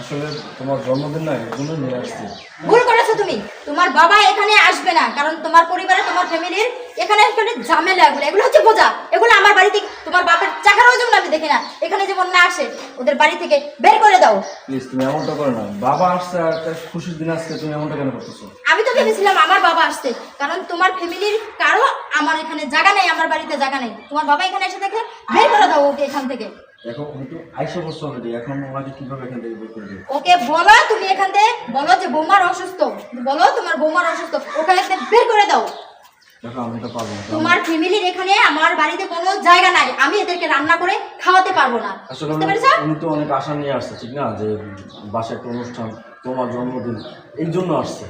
আসলে তোমার জন্মদিন না এই জন্য নিয়ে আসছি। ভুল করেছ তুমি। তোমার বাবা এখানে আসবে না কারণ তোমার পরিবারে তোমার ফ্যামিলির এখানে এখানে ঝামেলা এগুলো। এগুলো হচ্ছে বোঝা। এগুলো আমার বাড়ি থেকে তোমার বাপের চাকারও যেমন আমি দেখি না। এখানে যেমন না আসে ওদের বাড়ি থেকে বের করে দাও। প্লিজ তুমি এমনটা করো না। বাবা আসছে আর একটা খুশির দিন আজকে তুমি এমনটা কেন করতেছো? আমি তো ভেবেছিলাম আমার বাবা আসছে কারণ তোমার ফ্যামিলির কারও আমার এখানে জায়গা নেই আমার বাড়িতে জায়গা নেই। তোমার বাবা এখানে এসে দেখে বের করে দাও ওকে এখান থেকে। দেখো উনি তো আইসা বছর অলরেডি এখন ওনাকে কীভাবে এখান থেকে বের করে দেবো? ওকে বলো তুমি এখান থেকে বলো যে বৌমার অসুস্থ। বলো তোমার বৌমার অসুস্থ। থেকে বের করে দাও। দেখো আমি তো পারব না। তোমার ফ্যামিলির এখানে আমার বাড়িতে কোনো জায়গা নাই। আমি এদেরকে রান্না করে খাওয়াতে পারব না। আসলে বুঝতে উনি- পেরেছ? উনি তো অনেক আশা নিয়ে আসছে ঠিক না? যে বাসায় একটা অনুষ্ঠান তোমার জন্মদিন এই জন্য আসছে।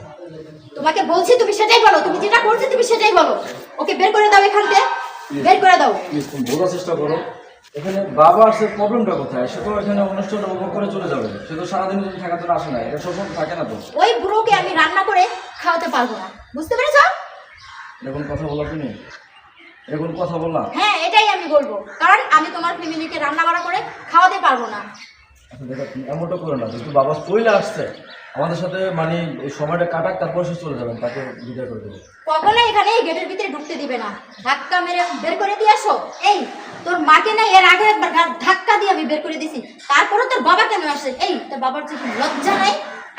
তোমাকে বলছি তুমি সেটাই বলো। তুমি যেটা করছ তুমি সেটাই বলো। ওকে বের করে দাও এখান থেকে। বের করে দাও। প্লিজ তুমি বোঝার চেষ্টা করো। এখানে বাবা আসছে প্রবলেমটা কোথায়? সে তো এখানে অনুষ্ঠানটা উপভোগ করে চলে যাবে। সে তো সারাদিন যদি থাকার জন্য আসে না এটা সবসময় থাকে না তো। ওই বুড়োকে আমি রান্না করে খাওয়াতে পারব না। বুঝতে পেরেছ? এরকম কথা বলা তুমি। এরকম কথা বললা? হ্যাঁ এটাই আমি বলব। কারণ আমি তোমার ফ্যামিলিকে রান্না বাড়া করে খাওয়াতে পারব না। দেখো এমনটা করো না, যেহেতু বাবা চলে আসছে, আমাদের সাথে মানে এই সময়টা কাটাক, তারপর সে চলে যাবেন তাকে বিদায় করে দেবো। কখনো এখানে এই গেটের ভিতরে ঢুকতে দিবে না। ধাক্কা মেরে বের করে দিয়ে আসো। এই, তোর মাকে না এর আগে একবার ধাক্কা দিয়ে আমি বের করে দিছি। তারপরে তোর বাবা কেন আসে? এই, তোর বাবার যে লজ্জা নাই?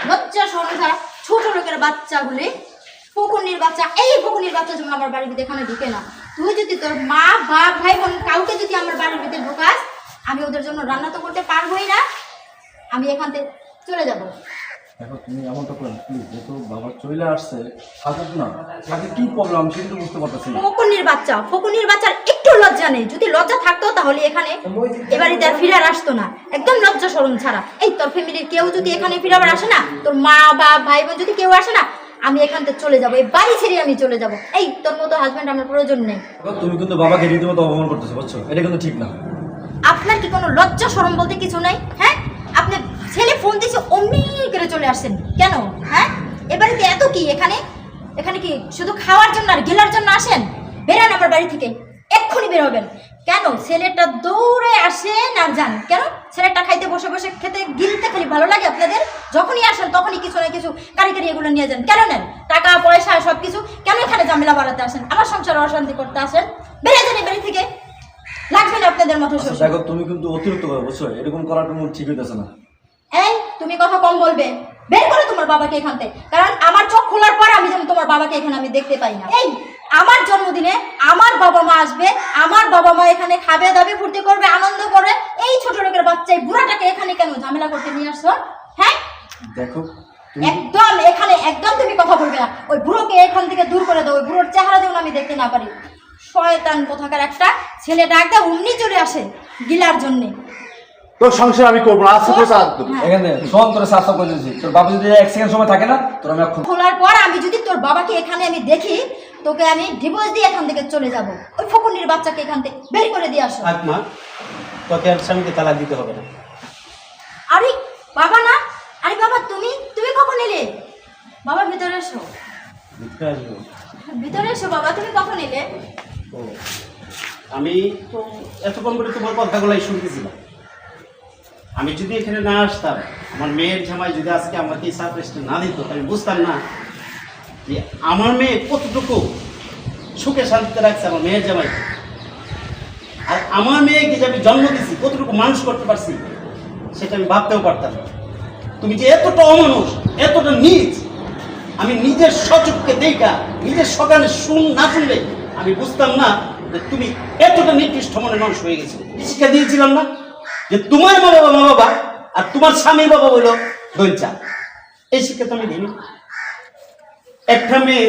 লজ্জা সরম ছাড়া ছোট লোকের বাচ্চাগুলি, ফকুনির বাচ্চা, এই ফকুনির বাচ্চা যেমন আমার বাড়ির ভিতরে এখানে ঢুকে না। তুই যদি তোর মা, বাপ, ভাই, বোন কাউকে যদি আমার বাড়ির ভিতরে ঢোকাস, আমি ওদের জন্য রান্না তো করতে পারবোই না। আমি এখান থেকে চলে যাব। দেখো তুমি এমনটা করো প্লিজ যেহেতু বাবা চলে আসছে থাকুক না তাকে কি প্রবলেম সেটা বুঝতে পারতেছি না। ফকুনির বাচ্চা ফকুনির বাচ্চার একটু লজ্জা নেই। যদি লজ্জা থাকতো তাহলে এখানে এবারে তার ফিরার আসতো না। একদম লজ্জা সরম ছাড়া। এই তোর ফ্যামিলির কেউ যদি এখানে ফিরাবার আসে না তোর মা বা ভাই বোন যদি কেউ আসে না আমি এখান থেকে চলে যাব। এই বাড়ি ছেড়ে আমি চলে যাব। এই তোর মতো হাজব্যান্ড আমার প্রয়োজন নেই। তুমি কিন্তু বাবাকে রীতিমতো অপমান করতেছো বুঝছ? এটা কিন্তু ঠিক না। আপনার কি কোনো লজ্জা সরম বলতে কিছু নাই? হ্যাঁ? আপনি ছেলে ফোন দিয়েছে, অমনি করে চলে আসছেন। কেন? হ্যাঁ? এবারে কি এত কি? এখানে এখানে কি শুধু খাওয়ার জন্য আর গেলার জন্য আসেন? বেরান আমার বাড়ি থেকে। এক্ষুনি বের হবেন। কেন? ছেলেটা দৌড়ে আসেন আর যান। কেন? ছেলেটা খাইতে বসে বসে খেতে গিলতে খালি ভালো লাগে আপনাদের? যখনই আসেন, তখনই কিছু না কিছু কারিগরি এগুলো নিয়ে যান। কেন নেন? টাকা, পয়সা সব কিছু কেন এখানে ঝামেলা বাড়াতে আসেন? আমার সংসার অশান্তি করতে আসেন? বেরিয়ে যান বাড়ি থেকে। লাগবে না আপনাদের মতো আচ্ছা শ্বশুর। দেখো তুমি কিন্তু অতিরিক্ত করে বুঝছ এরকম করাটা ঠিক হইতেছে না। এই তুমি কথা কম বলবে। বের করো তোমার বাবাকে এখান থেকে। কারণ আমার চোখ খোলার পর আমি যেন তোমার বাবাকে এখানে আমি দেখতে পাই না। এই আমার জন্মদিনে আমার বাবা মা আসবে আমার বাবা মা এখানে খাবে দাবে ফুর্তি করবে আনন্দ করে। এই ছোট লোকের বাচ্চা এই বুড়াটাকে এখানে কেন ঝামেলা করতে নিয়ে আসছো? হ্যাঁ? দেখো একদম এখানে একদম তুমি কথা বলবে না। ওই বুড়োকে এখান থেকে দূর করে দাও ওই বুড়োর চেহারা যেন আমি দেখতে না পারি। শয়তান কোথাকার একটা ছেলে ডাক দেয় অমনি চলে আসে গিলার জন্যে। তোর সংসার আমি করব না আজকে তোর সাথ এখানে শোন তোর স্বাস্থ্য করে দিয়েছি তোর বাবা যদি এক সেকেন্ড সময় থাকে না তোর আমি এখন খোলার পর আমি যদি তোর বাবাকে এখানে আমি দেখি তোকে আমি ডিভোর্স দিয়ে এখান থেকে চলে যাব। ওই ফকুনির বাচ্চাকে এখান থেকে বের করে দিয়ে আসো। থাক মা তোকে আর স্বামীকে তালাক দিতে হবে না। আরে বাবা না? আরে বাবা তুমি? তুমি কখন এলে? বাবা ভিতরে এসো। ভিতরে এসো বাবা তুমি কখন এলে? ও আমি তো এতক্ষণ করে তোমার কথাগুলাই শুনতেছিলাম। আমি যদি এখানে না আসতাম, আমার মেয়ের জামাই যদি আজকে আমাকে সারপ্রাইজটা না দিত আমি বুঝতাম না যে আমার মেয়ে কতটুকু সুখে শান্তিতে রাখছে আমার মেয়ের জামাই। আর আমার মেয়েকে যে আমি জন্ম দিছি, কতটুকু মানুষ করতে পারছি, সেটা আমি ভাবতেও পারতাম তুমি যে এতটা অমানুষ, এতটা নিজ, আমি নিজের সচককে দেখা নিজের সকালে শুন না শুনলে আমি বুঝতাম না যে তুমি এতটা নিকৃষ্ট মনের মানুষ হয়ে গেছে শিক্ষা দিয়েছিলাম না যে তোমার মা বাবা মা বাবা আর তোমার স্বামীর বাবা হলো দৈঞ্চা এই শিক্ষা তো আমি দিইনি। একটা মেয়ে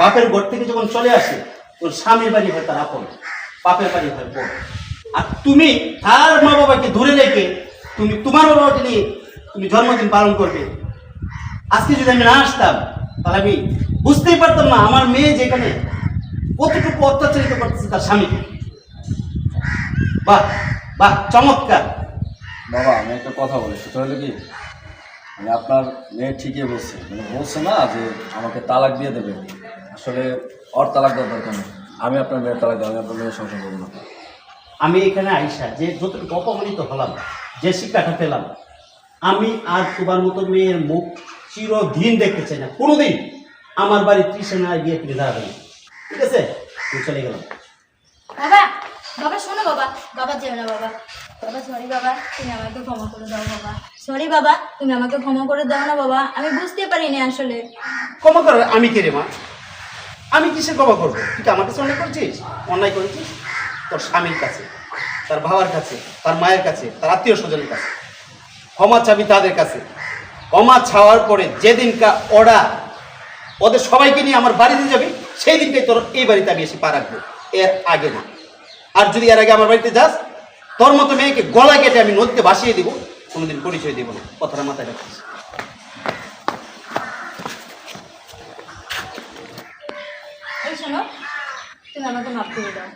বাপের ঘর থেকে যখন চলে আসে, ওর স্বামীর বাড়ি হয় তার আপন, বাপের বাড়ি হয় বোন আর তুমি তার মা বাবাকে ধরে রেখে তুমি তোমার মা বাবাকে নিয়ে তুমি জন্মদিন পালন করবে। আজকে যদি আমি না আসতাম, তাহলে আমি বুঝতেই পারতাম না আমার মেয়ে যেখানে। কতটুকু অত্যাচারিত করতেছে তার স্বামীকে বাহ বাহ চমৎকার। বাবা আমি একটা কথা বলি সেটা হলো কি? মানে আপনার মেয়ে ঠিকই বলছে মানে বলছে না যে আমাকে তালাক দিয়ে দেবে। আসলে ওর তালাক দেওয়ার দরকার নেই। আমি আপনার মেয়ের তালাক দেবো আমি আপনার মেয়ের সংসার করব না। আমি এখানে আইসা যে যতটুকু অপমানিত হলাম যে শিক্ষাটা পেলাম আমি আর তোমার মতো মেয়ের মুখ চিরদিন দেখতে চাই না। কোনোদিন আমার বাড়ি তৃষ্ণায় গিয়ে তুমি দাঁড়াবে না। ঠিক আছে? চলে গেলাম। বাবা বাবা শোনো বাবা বাবা যেও না বাবা। বাবা সরি বাবা তুমি আমাকে ক্ষমা করে দাও বাবা। সরি বাবা তুমি আমাকে ক্ষমা করে দাও না বাবা। আমি বুঝতে পারিনি আসলে। ক্ষমা করো আমি কে রে মা? আমি কিসের ক্ষমা করব? তুই কি আমার কাছে অন্যায় করেছিস? অন্যায় করেছিস? তোর স্বামীর কাছে তার বাবার কাছে তার মায়ের কাছে তার আত্মীয় স্বজনের কাছে। ক্ষমা চাবি তাদের কাছে। ক্ষমা ছাওয়ার পরে যেদিনকা ওরা ওদের সবাইকে নিয়ে আমার বাড়িতে যাবি সেই দিনকে তোর এই বাড়িতে আমি এসে পা রাখব। এর আগে না। আর যদি এর আগে আমার বাড়িতে যাস, তোর মতো মেয়েকে গলা কেটে আমি নদীতে ভাসিয়ে দিব, কোনোদিন পরিচয় দিব না। কথাটা মাথায় রাখিস। আমাকে মাফ করে দাও।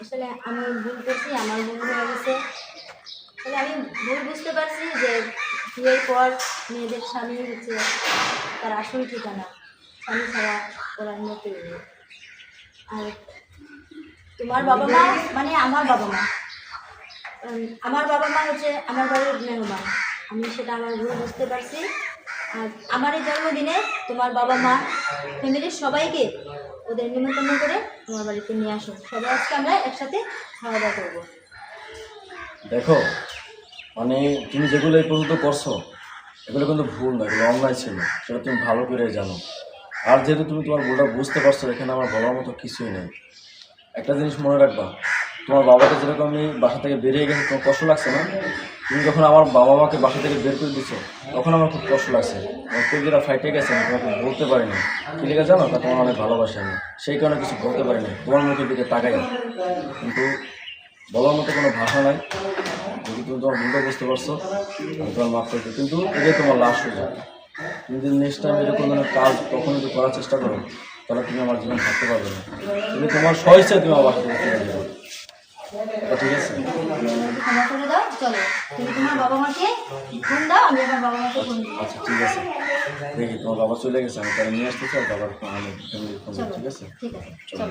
আসলে আমি ভুল করছি, আমার ভুল হয়ে গেছে। আসলে আমি ভুল বুঝতে পারছি যে বিয়ের পর মেয়েদের স্বামী হচ্ছে তার আসল ঠিকানা। স্বামী ছাড়া ওরা নতুন আর তোমার বাবা মা মানে আমার বাবা মা। আমার বাবা মা হচ্ছে আমার বাড়ির মেহমান। আমি সেটা আমার ভুল বুঝতে পারছি। আর আমার এই জন্মদিনে তোমার বাবা মা, ফ্যামিলির সবাইকে ওদের নিমন্ত্রণ করে তোমার বাড়িতে নিয়ে আসো। সবাই আজকে আমরা একসাথে খাওয়া দাওয়া করব। দেখো মানে তুমি যেগুলো এই পর্যন্ত করছ, এগুলো কিন্তু ভুল না এগুলো অন্যায় ছিল। সেটা তুমি ভালো করে জানো। আর যেহেতু তুমি তোমার ভুলটা বুঝতে পারছ, এখানে আমার বলার মতো কিছুই নেই। একটা জিনিস মনে রাখবা, তোমার বাবাকে যেরকম আমি বাসা থেকে বেরিয়ে গেছে, তোমার কষ্ট লাগছে না? তুমি যখন আমার বাবা মাকে বাসা থেকে বের করে দিচ্ছ তখন আমার খুব কষ্ট লাগছে। কবিরা ফাইটে গেছে, আমি তোমাকে বলতে পারিনি। কি লেগে জানো? তা তোমার অনেক ভালোবাসি আমি। সেই কারণে কিছু বলতে পারিনি। তোমার মুখের দিকে তাকাই। কিন্তু বলার মতো কোনো ভাষা নাই। যদি তুমি তোমার ভুলটা বুঝতে পারছ তোমার মাফ করতে কিন্তু এটাই তোমার লাস্ট হয়ে যাবে তুমি যদি নেক্সট টাইম এরকম ধরনের কাজ কখনো যদি করার চেষ্টা করো তাহলে তুমি আমার জীবন থাকতে পারবে না। তুমি তোমার সহিচ্ছে তুমি আমার চলে ঠিক আছে? আচ্ছা ঠিক আছে। দেখি তোমার বাবা চলে গেছে আমি তারা নিয়ে আসতেছি আর বাবার ফোন আমি ঠিক আছে? চলো।